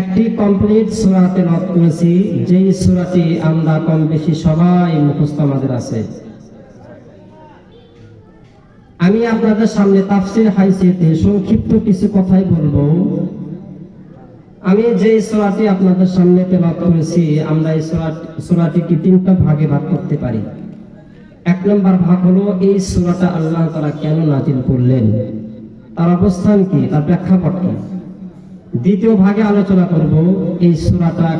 একটি কমপ্লিট সুরাতে রদ করেছি, যেই সুরাটি আমরা কম বেশি সবাই মুখস্থ আমাদের আছে। আমি আপনাদের সামনে তাফসির হাইসিতে সংক্ষিপ্ত কিছু কথাই বলব। আমি যে সুরাটি আপনাদের সামনে তেলাওয়াত করেছি, আমরা এই সুরাটিকে তিনটা ভাগে ভাগ করতে পারি। এক নম্বর ভাগ হলো, এই সুরাটা আল্লাহ তারা কেন নাজিল করলেন? তার অবস্থান কি? তার প্রেক্ষাপট কি? দ্বিতীয় ভাগে আলোচনা করব এই সুরাটা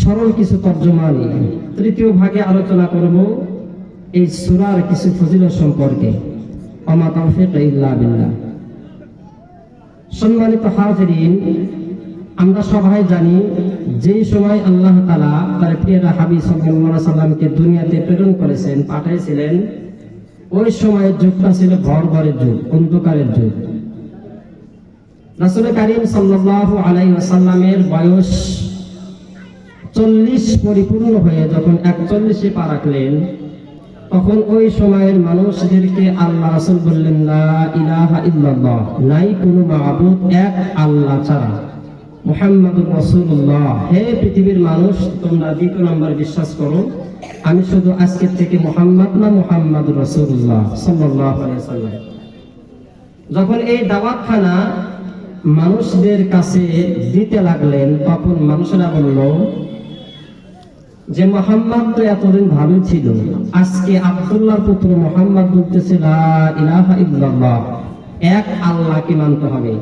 সরল কিছু তর্জমা নিয়ে তৃতীয় ভাগে আলোচনা করব এই সুরার কিছু ফজিলত সম্পর্কে। সম্মানিত হাজিরিন, আমরা সবাই জানি যে সময় আল্লাহ তালা তার প্রিয়রা হাবি সাল্লামকে দুনিয়াতে প্রেরণ করেছেন, পাঠাইছিলেন, ওই সময়ের যুগটা ছিল ভর ভরের যুগ, অন্ধকারের যুগ। রাসুল করিম সাল্লাহ আলাই সাল্লামের বয়স চল্লিশ পরিপূর্ণ হয়ে যখন একচল্লিশে পা রাখলেন, তখন ওই সময়ের মানুষদেরকে আল্লাহ রাসুল বললেন, লা ইলাহা ইল্লাল্লাহ, নাই কোনো মাহবুদ এক আল্লাহ ছাড়া। মুহাম্মাদুর রাসূলুল্লাহ, হে পৃথিবীর মানুষ, তোমরা দ্বিতীয় নম্বর বিশ্বাস করো, আমি শুধু আজকের থেকে মুহাম্মদ না মুহাম্মাদুর রাসূলুল্লাহ সাল্লাল্লাহু আলাইহি ওয়াসাল্লাম। যখন এই দাওয়াতখানা মানুষদের কাছে দিতে লাগলেন, তখন মানুষেরা বলল, যে মোহাম্মদ তো এতদিন ভালো ছিল, আজকে আব্দুল্লাহর পুত্র মোহাম্মদ বলতেছে এক আল্লাহকে মানতে হবে।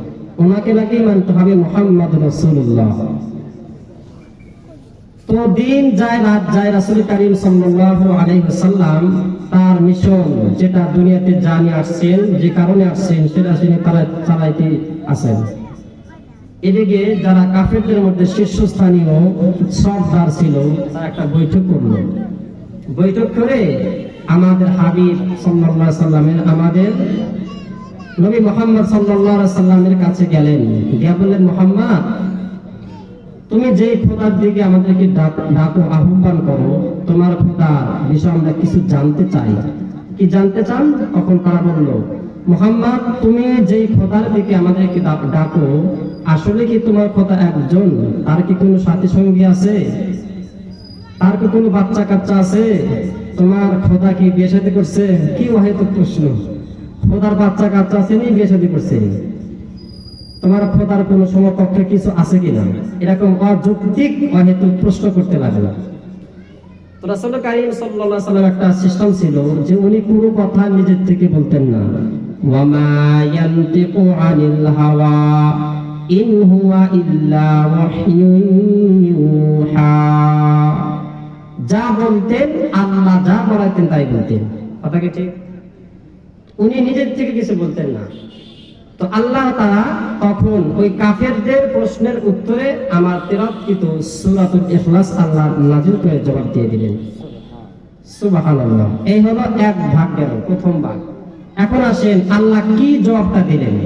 ওনাকে নাকি মানতে হবে মোহাম্মদ রাসূলুল্লাহ। তো দিন যায়, রাত যায়, রাসূল করিম সাল্লাল্লাহু আলাইহি ওয়াসাল্লাম তার মিশন যেটা দুনিয়াতে জানিয়ে আসছেন, যে কারণে আসছেন, সেটা তিনি তারা চালাইতে আছেন। এদিকে যারা কাফেরদের মধ্যে শীর্ষস্থানীয় সর্দার ছিল, তারা একটা বৈঠক করল। বৈঠক করে আমাদের হাবিব সাল্লাল্লাহু সাল্লামের, আমাদের নবী মোহাম্মদ সাল্লাল্লাহু সাল্লামের কাছে গেলেন। গিয়ে বললেন, মোহাম্মদ, তুমি যে খোদার দিকে আমাদেরকে ডাকো, আহ্বান করো, তোমার খোদার বিষয়ে আমরা কিছু জানতে চাই। কি জানতে চান? তখন তারা বলল মোহাম্মদ, তুমি যেই খোদার দিকে আমাদেরকে ডাকো, আসলে কি তোমার খোদা একজন? তার কি কোনো সাথী সঙ্গী আছে? তার কি কোনো বাচ্চা কাচ্চা আছে? তোমার খোদা কি বিয়ে শাদী করছে? কি অহেতুক প্রশ্ন? খোদার বাচ্চা কাচ্চা আছে নি বিয়ে শাদী করছে? তোমার খোদার কোনো সমকক্ষে কিছু আছে কিনা? এরকম অযৌক্তিক অহেতুক প্রশ্ন করতে লাগল। তো রাসূল কারীম আলাইহি সাল্লাম একটা সিস্টেম ছিল যে উনি কোনো কথা নিজের থেকে বলতেন না। ওয়ামা ইয়ানতিকু আনিল হাওয়া ইন হুয়া ইল্লা ওয়াহয়ুন ইউহা যা বলতেন, আল্লাহ যা বলাইতেন তাই বলতেন। কথা কি ঠিক? উনি নিজের থেকে কিছু বলতেন না। তো আল্লাহ তারা তখন ওই কাফেরদের প্রশ্নের উত্তরে আমার তেরাতকৃত সূরাতুল ইখলাস আল্লাহ নাজিল করে জবাব দিয়ে দিলেন। সুবহানাল্লাহ। এই হলো এক ভাগ্যের প্রথম ভাগ। এখন আসেন আল্লাহ কি জবাবটা দিলেন?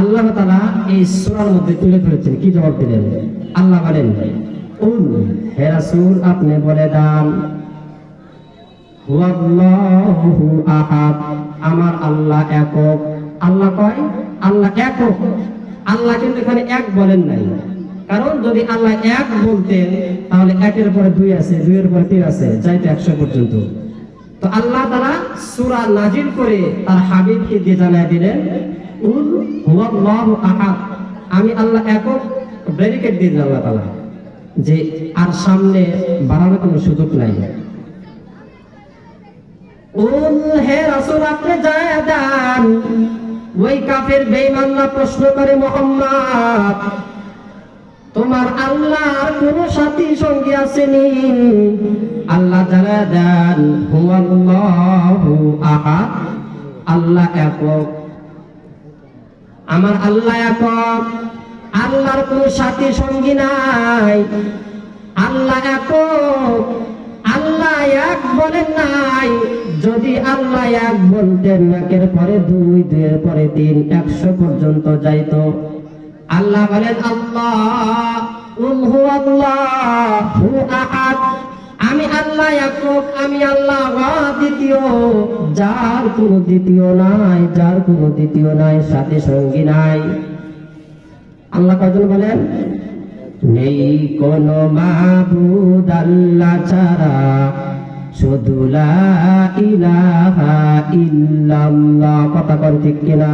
আল্লাহ তাআলা এই সূরার মধ্যে তুলে ধরেছেন, কি জবাব দিলেন? আল্লাহ বলেন আপনি বলে দান। আহাদ, আমার আল্লাহ একক। আল্লাহ কয়, আল্লাহ একক? আল্লাহ কিন্তু এখানে এক বলেন নাই। কারণ যদি আল্লাহ এক বলতেন, তাহলে একের পরে দুই আছে, দুইয়ের পরে তিন আছে যাইতে একশো পর্যন্ত। তো আল্লাহ তারা সূরা নাজিল করে তার হাবিবকে দিয়ে জানায় দিলেন আমি আল্লাহ একক ব্যারিকেড দিয়ে আল্লাহ তাআলা, যে আর সামনে বাড়ানোর কোনো সুযোগ নাই। ওই কাফের বেঈমানরা প্রশ্ন করে, মোহাম্মদ তোমার আল্লাহর কোন সাথী সঙ্গী আসেনি। আল্লাহ জানা দেন হুয়াল্লাহু আল্লাহ একক। আমার আল্লাহ একক। আল্লাহর কোন সাথী সঙ্গী নাই। আল্লাহ একক। আল্লাহ এক বলেন নাই। যদি আল্লাহ এক বলতেন, একের পরে দুই, দুইয়ের পরে তিন, একশো পর্যন্ত যাইতো। আল্লাহ বলেন, আল্লাহ হু আমি আল্লাহ একক, আমি আল্লাহ দ্বিতীয়। যার কোনো দ্বিতীয় নাই, যার কোনো দ্বিতীয় নাই, সাথে সঙ্গী নাই। আল্লাহ কয়জন বলেন? নেই কোন মাবুদ আল্লাহ ছাড়া। শুধু ইলাহা ইল্লাল্লাহ। কথা কোন ঠিক কিনা?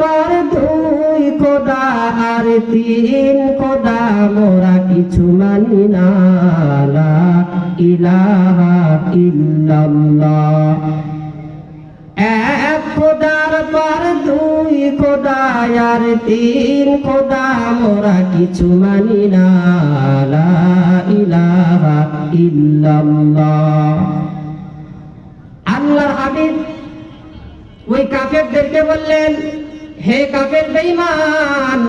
পর দুই খোদা আর তিন খোদা মোরা কিছু মানি না। ইলাহা ইল্লাল্লাহ। এক খোদার পর দুই খোদা আর তিন খোদা মোরা কিছু মানি না। ইলাহা ইল্লাল্লাহ। আল্লাহর হাবিব ওই কাফেরদেরকে বললেন হে কাফের বেঈমান,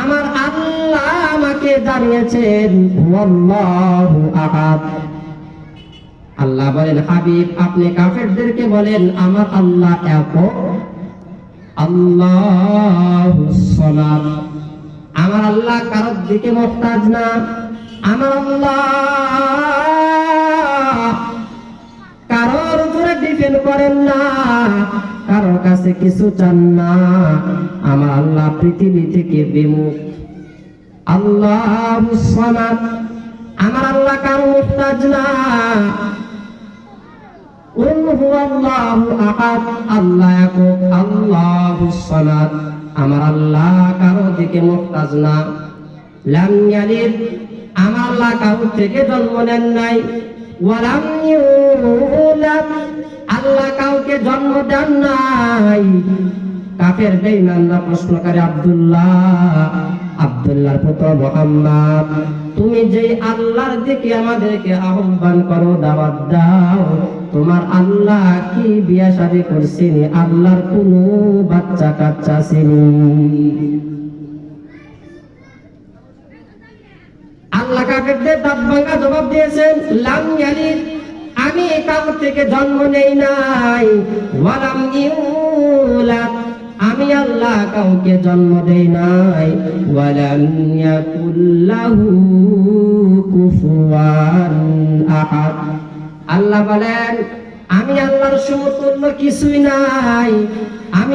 আমার আল্লাহ আমাকে জানিয়েছেন ওয়াল্লাহু আহাদ। আল্লাহ বলেন, হাবিব, আপনি কাফেরদেরকে বলেন, আমার আল্লাহ এক আল্লাহ আমার আল্লাহ কারোর দিকে মোহতাজ না। আমার আল্লাহ কাছে কিছু চান না। আমার আল্লাহ পৃথিবী থেকে বিমুখ। আল্লাহ আমার আল্লাহ কারও মুক্তাজ না? আমার আল্লাহ কারও দিকে মুক্তাজ না। আমার আল্লাহ কারও থেকে জন্ম নেন নাই। আল্লাহ কাউকে জন্ম দেন নাই। কাফের, বেঈমানরা প্রশ্ন করে, আব্দুল্লাহ, আব্দুল্লাহর পুত্র মোহাম্মদ, তুমি যে আল্লাহর দিকে আমাদেরকে আহ্বান করো, দাওয়াত দাও, তোমার আল্লাহ কি বিয়া শাদী করছেনি? আল্লাহর কোন বাচ্চা কাচ্চা চিনি আল্লাহ কাফেরদের দাঁত ভাঙা জবাব দিয়েছেন, লাম ইয়ালিদ আমি কাউ থেকে জন্ম নেই নাই। ওয়ালাম ইউলাদ, আমি আল্লাহ কাউকে জন্ম দেই নাই। ওয়ালাম ইয়াকুল্লাহু কুফুয়ান আহাদ। আল্লাহ বলেন, আমি আল্লাহর সমতুল্য কিছুই নাই। আমি